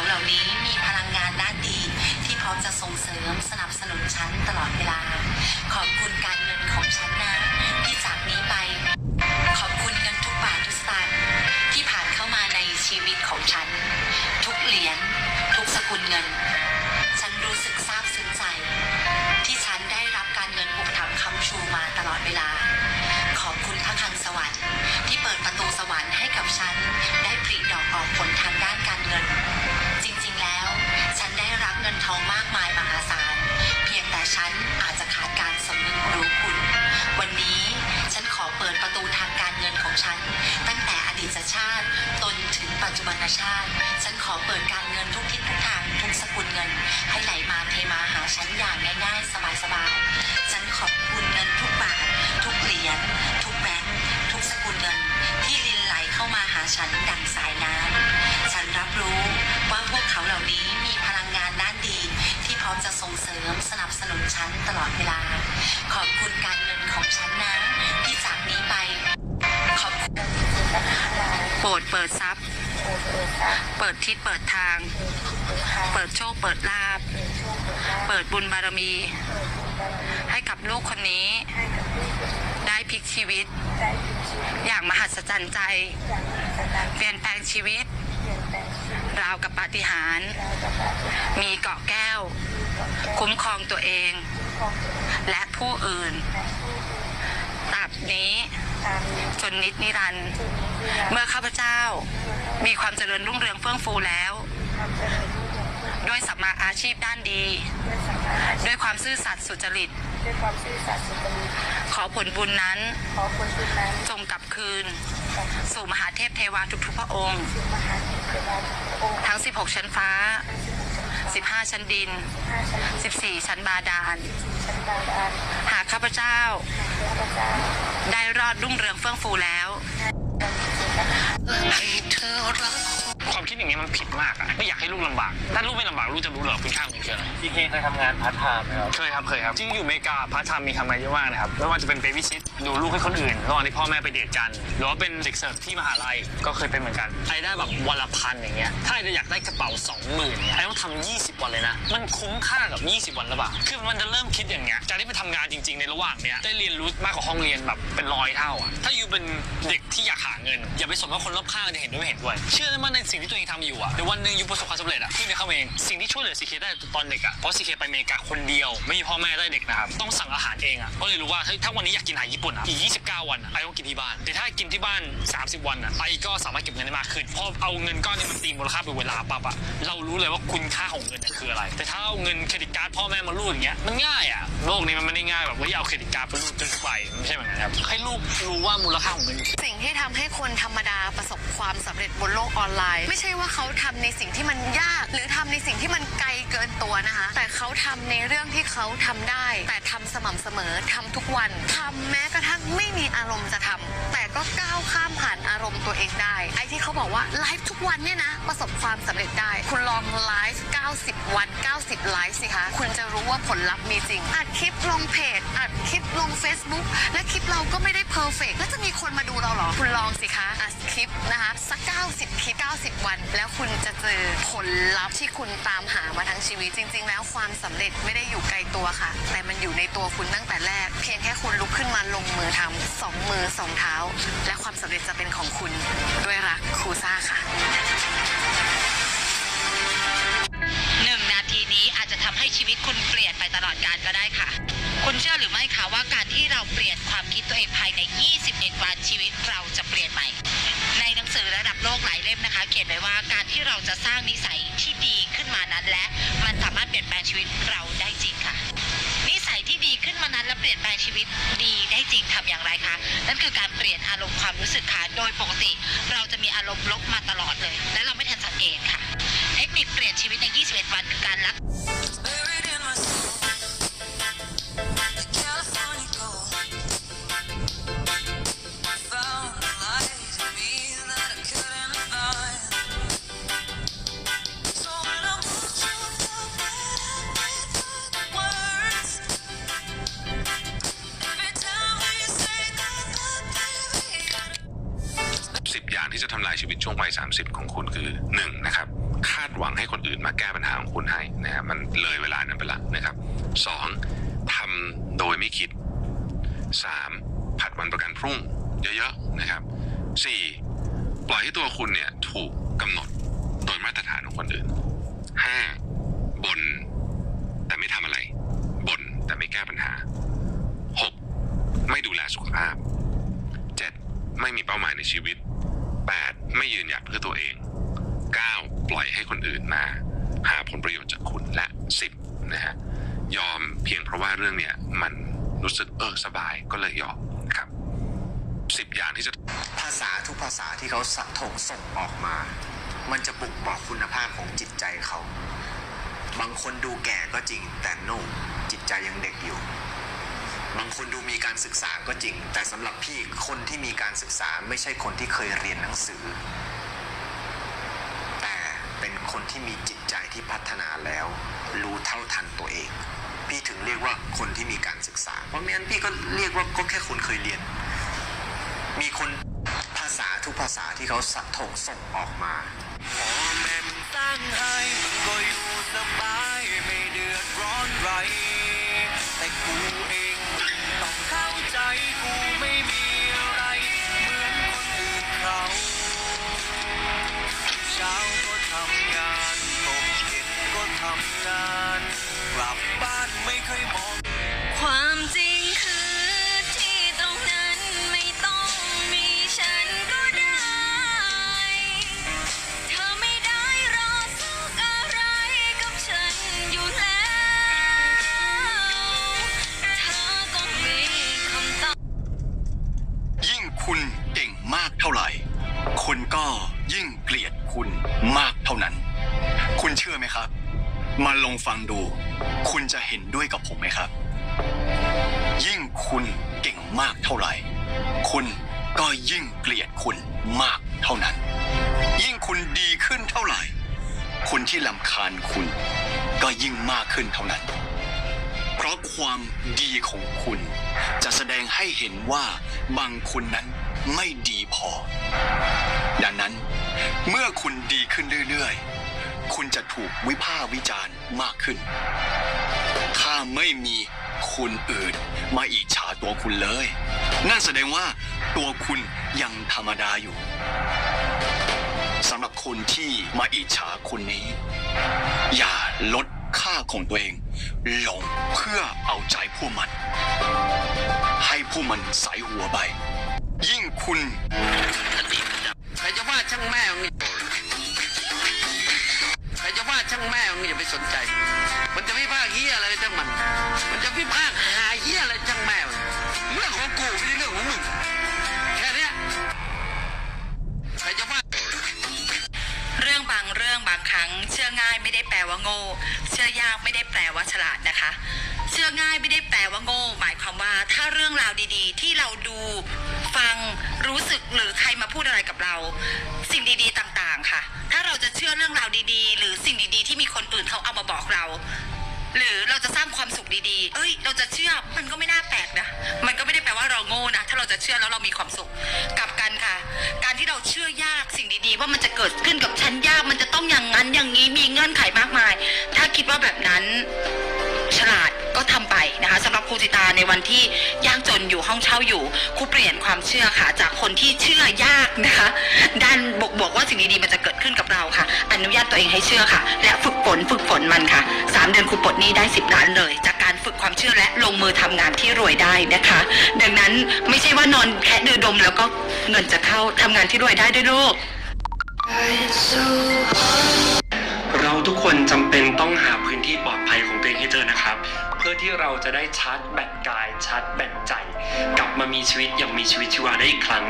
เขาเหล่านี้มีพลังงานด้านดี ที่พร้อมจะส่งเสริมสนับสนุนฉันตลอดเวลา ขอบคุณการเงินของฉันนะ ที่จากนี้ไป ขอบคุณเงินทุกบาททุกสตางค์ที่ผ่านเข้ามาในชีวิตของฉัน ทุกเหรียญทุกสกุลเงิน ฉันรู้สึกซาบซึ้งใจ ที่ฉันได้รับการเงินอุปถัมภ์คำชูมาตลอดเวลา ขอบคุณพระคังสวรรค์ที่เปิดประตูสวรรค์ให้กับฉัน ได้ผลิดอกออกผลทางด้านการเงิน ปัจจุบันชาติ ฉันขอเปิดการเงินทุกทิศทุกทางทุกสกุลเงิน ให้ไหลมาเทมาหาฉันอย่างง่ายๆ สบายๆ ฉันขอบคุณเงินทุกบาท ทุกเหรียญทุกแบงค์ทุกสกุลเงิน ที่ลินไหลเข้ามาหาฉันดังสายน้ำฉันรับรู้ว่าพวกเขาเหล่านี้มีพลังงานด้านดี ที่พร้อมจะส่งเสริมสนับสนุนฉันตลอดเวลา ขอบคุณการเงินของฉันนะที่จากนี้ไป ขอบคุณโปรดเปิดทรัพย์ เปิดทิศเปิดทาง เปิดโชคเปิดลาบ เปิดบุญบารมี ให้กับลูกคนนี้ ได้พลิกชีวิต อย่างมหัศจรรย์ใจ เปลี่ยนแปลงชีวิต ราวกับปาฏิหาริย์มีเกาะแก้ว คุ้มครองตัวเอง และผู้อื่นตราบนี้ จนนิดนิรันดร์เมื่อข้าพเจ้ามีความเจริญรุ่งเรืองเฟื่องฟูแล้ว ด้วยสัมมาอาชีพด้านดี ด้วยความซื่อสัตย์สุจริตด้วยความซื่อสัตย์สุจริตขอผลบุญนั้นขอผลบุญนั้น จงกลับคืนกับสู่มหาเทพเทวาทุกๆพระองค์มหาเทพเทวาทุกพระองค์ทั้ง 16 ชั้นฟ้าทั้ง16 15 ชั้นดินห้าชั้นดิน14 ชั้นบาดาล ชั้นบาดาลหากข้าพเจ้า ข้าพเจ้าได้รอดรุ่งเรืองเฟื่องฟูแล้ว ความคิดอย่างนี้ยมันผิดมากอะไม่อยากให้ลูกลำบาก ถ้าลูกไม่ลำบากลูกจะรู้เหรอคุณค่าของเงินคืออะไร พี่เคเคยทำงานพาร์ทไทม์ไหมครับ เคยครับเคยครับจริงอยู่อเมริกาพาร์ทไทม์มีทำอะไรเยอะมากนะครับไม่ว่าจะเป็นเบบี้ซิทดูลูกให้คนอื่นระหว่างที่พ่อแม่ไปเดทกัน หรือว่าเป็นเด็กเสิร์ฟที่มหาลัยก็เคยเป็นเหมือนกันไอ้ได้แบบวันละพันอย่างเงี้ยถ้าไอ้อยากได้กระเป๋าสองหมื่นเนี่ยไอ้ต้องทำ20 วันเลยนะ มันคุ้มค่ากับ 20 วันหรือเปล่าคือมันจะเริ่มคิดอย่างเงี้ยจากที่ไปทำงานจริง ๆในระหว่างเนี้ยได้เรียนรู้มากกว่าห้องเรียนแบบเป็นร้อยเท่าอะถ้าอยู่เป็นเด็กที่อยากหาเงิน อย่าไปสนว่าคนรอบข้างจะเห็นด้วยไม่เห็นด้วย เชื่อมั่นในสิ่งที่ตัวเองทำอยู่อะเดี๋ยววันหนึ่งยูประสบความสำเร็จอะพี่เนี่ยเข้ามาเอง สิ่งที่ช่วยเหลือซีเคได้ตอนเด็กอะเพราะซีเคไปอเมริกาคนเดียว ไม่มีพ่อแม่ได้เด็กนะครับ ต้องสั่งอาหารเองอะก็เลยรู้ว่าเฮ้ยถ้าวันนี้อยากกินอาหารญี่ปุ่นอะอีก 29 วันอะไอต้องกินที่บ้าน แต่ถ้ากินที่บ้าน 30 วันอะไอก็สามารถเก็บเงินได้มากขึ้น พอเอาเงินก้อนนี้มันตีมูลค่าเป็นเวลาปั๊บอะเรารู้เลยว่าคุณค่าของเงินคืออะไร แต่ถ้าเอาเงินเครดิตการ์ดพ่อแม่มารูดอย่างเงี้ย มันง่ายอะโลกนี้มันไม่ได้ง่ายแบบว่าเอาเครดิตการ์ดไปรูดจนไปไม่ใช่แบบนั้นครับ ให้ลูกรู้ว่ามูลค่าของเงินสิ่งที่ทำให้คนธรรมดาประสบความสำเร็จบนโลกออนไลน์ไม่ใช่ว่าเขาทำในสิ่งที่มันยาก หรือทำในสิ่งที่มันไกลเกินตัวนะคะ แต่เขาทำในเรื่องที่เขาทำได้ แต่ทำสม่ำเสมอทำทุกวันทำแม้กระทั่งไม่มีอารมณ์จะทำแต่ก็ก้าวข้ามผ่านอารมณ์ตัวเองได้ ไอ้ที่เขาบอกว่าไลฟ์ทุกวันเนี่ยนะ ประสบความสำเร็จได้ คุณลองไลฟ์90 วัน 90 ไลฟ์สิคะคุณจะรู้ ว่าผลลัพธ์มีจริง อัดคลิปลงเพจ อัดคลิปลง Facebook และคลิปเราก็ไม่ได้เพอร์เฟกแล้วจะมีคนมาดูเราเหรอ คุณลองสิคะ อัดคลิปนะคะสัก 90 คลิป 90 วัน แล้วคุณจะเจอผลลัพธ์ที่คุณตามหามาทั้งชีวิตจริง ๆ แล้วความสำเร็จไม่ได้อยู่ไกลตัวค่ะ แต่มันอยู่ในตัวคุณตั้งแต่แรก เพียงแค่คุณลุกขึ้นมาลงมือทำสองมือสองเท้า และความสำเร็จจะเป็นของคุณ ด้วยรักครูซ่าค่ะ จะทำให้ชีวิตคุณเปลี่ยนไปตลอดกาลก็ได้ค่ะ คุณเชื่อหรือไม่คะว่าการที่เราเปลี่ยนความคิดตัวเองภายใน 21 วันชีวิตเราจะเปลี่ยนใหม่ ในหนังสือระดับโลกหลายเล่มนะคะ เขียนไว้ว่าการที่เราจะสร้างนิสัยที่ดีขึ้นมานั้นและ มันสามารถเปลี่ยนแปลงชีวิตเราได้จริงค่ะ ที่ดีขึ้นมานั้นและเปลี่ยนแปลงชีวิตดีได้จริงทำอย่างไรคะนั่นคือการเปลี่ยนอารมณ์ความรู้สึกค่ะโดยปกติ เราจะมีอารมณ์ลบมาตลอดเลย และเราไม่ทันสังเกตค่ะ เทคนิคเปลี่ยนชีวิตใน 21 วันคือการรัก baby. 10อย่างที่จะทำลายชีวิตช่วงวัย30ของคุณคือ 1. นะครับคาดหวังให้คนอื่นมาแก้ปัญหาของคุณให้นะครับมันเลยเวลานั้นไปละนะครับสองทำโดยไม่คิดสามผัดวันประกันพรุ่งเยอะๆนะครับสี่ปล่อยให้ตัวคุณเนี่ยถูกกำหนดโดยมาตรฐานของคนอื่นห้าบนแต่ไม่ทำอะไรบนแต่ไม่แก้ปัญหาหกไม่ดูแลสุขภาพเจ็ดไม่มีเป้าหมายในชีวิต แปดไม่ยืนหยัดเพื่อตัวเอง 9. ปล่อยให้คนอื่นมา หาผลประโยชน์จากคุณและ 10 นะฮะยอมเพียงเพราะว่าเรื่องเนี้ยมันรู้สึกเออสบายก็เลยยอมนะครับสิบอย่างที่จะภาษาทุกภาษาที่เขาสะถงส่งออกมา มันจะบ่งบอกคุณภาพของจิตใจเขา บางคนดูแก่ก็จริงแต่นุ่มจิตใจยังเด็กอยู่ บางคนดูมีการศึกษาก็จริง แต่สำหรับพี่คนที่มีการศึกษาไม่ใช่คนที่เคยเรียนหนังสือ แต่เป็นคนที่มีจิตใจที่พัฒนาแล้ว รู้เท่าทันตัวเอง พี่ถึงเรียกว่าคนที่มีการศึกษา เพราะไม่งั้นพี่ก็เรียกว่าก็แค่คนเคยเรียน มีคนภาษาทุกภาษาที่เขาสะถงส่งออกมา องฟังดู คุณจะเห็นด้วยกับผมไหมครับ ยิ่งคุณเก่งมากเท่าไหร่ คุณก็ยิ่งเกลียดคุณมากเท่านั้น ยิ่งคุณดีขึ้นเท่าไหร่ คนที่ลำคาญคุณก็ยิ่งมากขึ้นเท่านั้น เพราะความดีของคุณ จะแสดงให้เห็นว่าบางคนนั้นไม่ดีพอ ดังนั้น เมื่อคุณดีขึ้นเรื่อยๆ คุณจะถูกวิพากษ์วิจารณ์มากขึ้น ถ้าไม่มีคนอื่นมาอิจฉาตัวคุณเลย นั่นแสดงว่าตัวคุณยังธรรมดาอยู่สำหรับคนที่มาอิจฉาคุณนี้ อย่าลดค่าของตัวเองลงเพื่อเอาใจพวกมัน ให้พวกมันใส่หัวไป ยิ่งคุณใครจะว่าช่างแม่ง มึงอย่าไปสนใจ มันจะวิพากษ์เฮียอะไรช่างมัน มันจะวิพากษ์หาเฮียอะไรช่างแม่เรื่องของกูไม่ใช่เรื่องของมึงแค่นี้ใครจะว่าเรื่องบางเรื่องบางครั้ง เชื่อง่ายไม่ได้แปลว่าโง่เชื่อยากไม่ได้แปลว่าฉลาดนะคะ เชื่อง่ายไม่ได้แปลว่าโง่หมายความว่าถ้าเรื่องราวดี ๆ ที่เราดู ฟังรู้สึกหรือใครมาพูดอะไรกับเรา สิ่งดีๆต่างๆค่ะ ถ้าเราจะเชื่อเรื่องราวดีๆ หรือสิ่งดีๆ ที่มีคนอื่นเขาเอามาบอกเรา หรือเราจะสร้างความสุขดีๆ เอ้ย เราจะเชื่อมันก็ไม่น่าแปลกนะมันก็ไม่ได้แปลว่าเราโง่นะถ้าเราจะเชื่อแล้วเรามีความสุขกลับกันค่ะ การที่เราเชื่อยากสิ่งดีๆ ว่ามันจะเกิดขึ้นกับฉันยากมันจะต้องอย่างนั้นอย่างนี้มีเงื่อนไขมากมาย ถ้าคิดว่าแบบนั้น ฉลาดก็ทำไปนะคะสำหรับครูจิตาในวันที่ยากจนอยู่ห้องเช่าอยู่ครูเปลี่ยนความเชื่อค่ะ จากคนที่เชื่อยากนะคะด้านบวกบวกๆว่าสิ่งดีๆมันจะเกิดขึ้นกับเราค่ะ อนุญาตตัวเองให้เชื่อค่ะ และฝึกฝนฝึกฝนมันค่ะสามเดือนครูปลดหนี้ได้สิบล้านเลย จากการฝึกความเชื่อและลงมือทำงานที่รวยได้นะคะ ดังนั้นไม่ใช่ว่านอนแค่ดือดมแล้วก็เงินจะเข้าทำงานที่รวยได้ด้วยลูก เราทุกคนจำเป็นต้องหาพื้นที่ปลอดภัยของตัวเองให้เจอนะครับ เพื่อที่เราจะได้ชาร์จแบตกายชาร์จแบตใจ กลับมามีชีวิตอย่างมีชีวิตชีวาได้อีกครั้ง